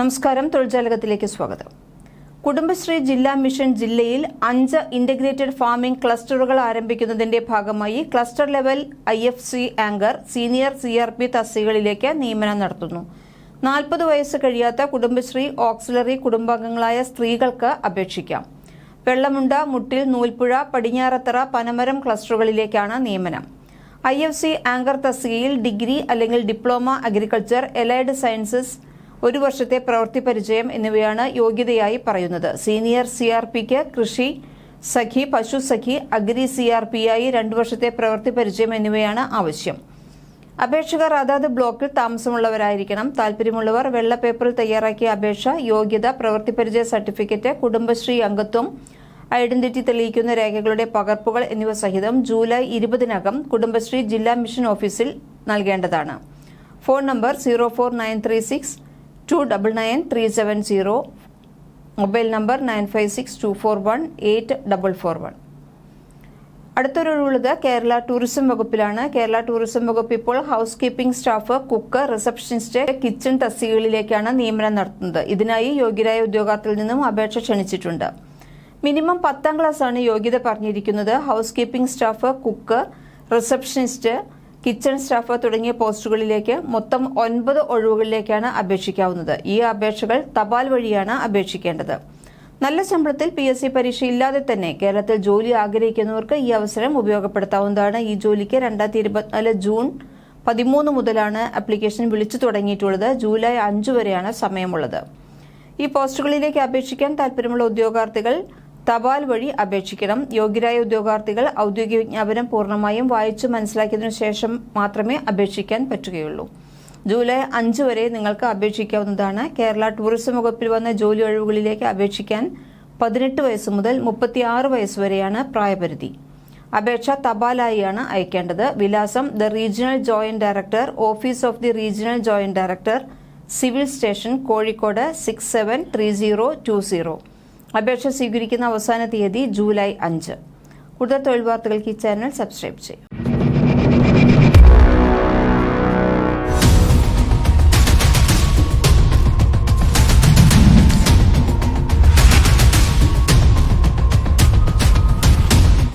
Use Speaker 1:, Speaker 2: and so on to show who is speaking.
Speaker 1: നമസ്കാരം. തൊഴിൽജാലകത്തിലേക്ക് സ്വാഗതം. കുടുംബശ്രീ ജില്ലാ മിഷൻ ജില്ലയിൽ അഞ്ച് ഇന്റഗ്രേറ്റഡ് ഫാമിംഗ് ക്ലസ്റ്ററുകൾ ആരംഭിക്കുന്നതിന്റെ ഭാഗമായി cluster level I F C anchor senior C R P തസ്തികകളിലേക്ക് നിയമനം നടത്തുന്നു. നാൽപ്പത് വയസ്സ് കഴിയാത്ത കുടുംബശ്രീ ഓക്സിലറി കുടുംബാംഗങ്ങളായ സ്ത്രീകൾക്ക് അപേക്ഷിക്കാം. വെള്ളമുണ്ട മുട്ടിൽ നൂൽപ്പുഴ പടിഞ്ഞാറത്തറ പനമരം ക്ലസ്റ്ററുകളിലേക്കാണ് നിയമനം. ഐ എഫ് സി ആങ്കർ തസ്തികയിൽ ഡിഗ്രി അല്ലെങ്കിൽ ഡിപ്ലോമ അഗ്രികൾച്ചർ എലൈഡ് സയൻസസ് ഒരു വർഷത്തെ പ്രവൃത്തി പരിചയം എന്നിവയാണ് യോഗ്യതയായി പറയുന്നത്. Senior C R pick Krishi Sakhi Pashu Sakhi agri C R P ആയി രണ്ടു വർഷത്തെ പ്രവൃത്തി പരിചയം എന്നിവയാണ് ആവശ്യം. അപേക്ഷകർ അതാത് ബ്ലോക്കിൽ താമസമുള്ളവരായിരിക്കണം. താല്പര്യമുള്ളവർ വെള്ള പേപ്പറിൽ തയ്യാറാക്കിയ അപേക്ഷ യോഗ്യത പ്രവൃത്തി പരിചയ സർട്ടിഫിക്കറ്റ് കുടുംബശ്രീ അംഗത്വം ഐഡന്റിറ്റി തെളിയിക്കുന്ന രേഖകളുടെ പകർപ്പുകൾ എന്നിവ സഹിതം ജൂലൈ ഇരുപതിനകം കുടുംബശ്രീ ജില്ലാ മിഷൻ ഓഫീസിൽ നൽകേണ്ടതാണ്. Phone number zero four nine three six two double nine three seven zero mobile number nine five six two four one eight double four one അടുത്തൊരുള്ളത് Kerala tourism വകുപ്പിലാണ്. കേരള ടൂറിസം വകുപ്പ് ഇപ്പോൾ housekeeping staff cook receptionist kitchen തസ്തികകളിലേക്കാണ് നിയമനം നടത്തുന്നത്. ഇതിനായി യോഗ്യരായ ഉദ്യോഗാർത്ഥിയിൽ നിന്നും അപേക്ഷ ക്ഷണിച്ചിട്ടുണ്ട്. മിനിമം പത്താം ക്ലാസ് ആണ് യോഗ്യത പറഞ്ഞിരിക്കുന്നത്. Housekeeping staff cook receptionist kitchen staff തുടങ്ങിയ പോസ്റ്റുകളിലേക്ക് മൊത്തം ഒൻപത് ഒഴിവുകളിലേക്കാണ് അപേക്ഷിക്കാവുന്നത്. ഈ അപേക്ഷകൾ തപാൽ വഴിയാണ് അപേക്ഷിക്കേണ്ടത്. നല്ല ശമ്പളത്തിൽ പി എസ് സി പരീക്ഷ ഇല്ലാതെ തന്നെ കേരളത്തിൽ ജോലി ആഗ്രഹിക്കുന്നവർക്ക് ഈ അവസരം ഉപയോഗപ്പെടുത്താവുന്നതാണ്. ഈ ജോലിക്ക് രണ്ടായിരത്തി ഇരുപത്തിനാല് ജൂൺ പതിമൂന്ന് മുതലാണ് ആപ്ലിക്കേഷൻ വിളിച്ചു തുടങ്ങിയിട്ടുള്ളത്. ജൂലൈ അഞ്ച് വരെയാണ് സമയമുള്ളത്. ഈ പോസ്റ്റുകളിലേക്ക് അപേക്ഷിക്കാൻ താൽപ്പര്യമുള്ള ഉദ്യോഗാർത്ഥികൾ തപാൽ വഴി അപേക്ഷിക്കണം. യോഗ്യരായ ഉദ്യോഗാർത്ഥികൾ ഔദ്യോഗിക വിജ്ഞാപനം പൂർണമായും വായിച്ചു മനസ്സിലാക്കിയതിനു ശേഷം മാത്രമേ അപേക്ഷിക്കാൻ പറ്റുകയുള്ളൂ. ജൂലൈ അഞ്ച് വരെ നിങ്ങൾക്ക് അപേക്ഷിക്കാവുന്നതാണ്. കേരള ടൂറിസം വകുപ്പിൽ വന്ന ജോലി ഒഴിവുകളിലേക്ക് അപേക്ഷിക്കാൻ പതിനെട്ട് വയസ്സ് മുതൽ മുപ്പത്തിയാറ് വയസ്സ് വരെയാണ് പ്രായപരിധി. അപേക്ഷ തപാലായിയാണ് അയക്കേണ്ടത്. വിലാസം the regional joint director office of the regional joint director civil station Kozhikode six seven three zero two zero. അപേക്ഷ സ്വീകരിക്കുന്ന അവസാന തീയതി ജൂലൈ അഞ്ച്. കൂടുതൽ തൊഴിൽ വാർത്തകൾക്ക് ഈ ചാനൽ സബ്സ്ക്രൈബ് ചെയ്യും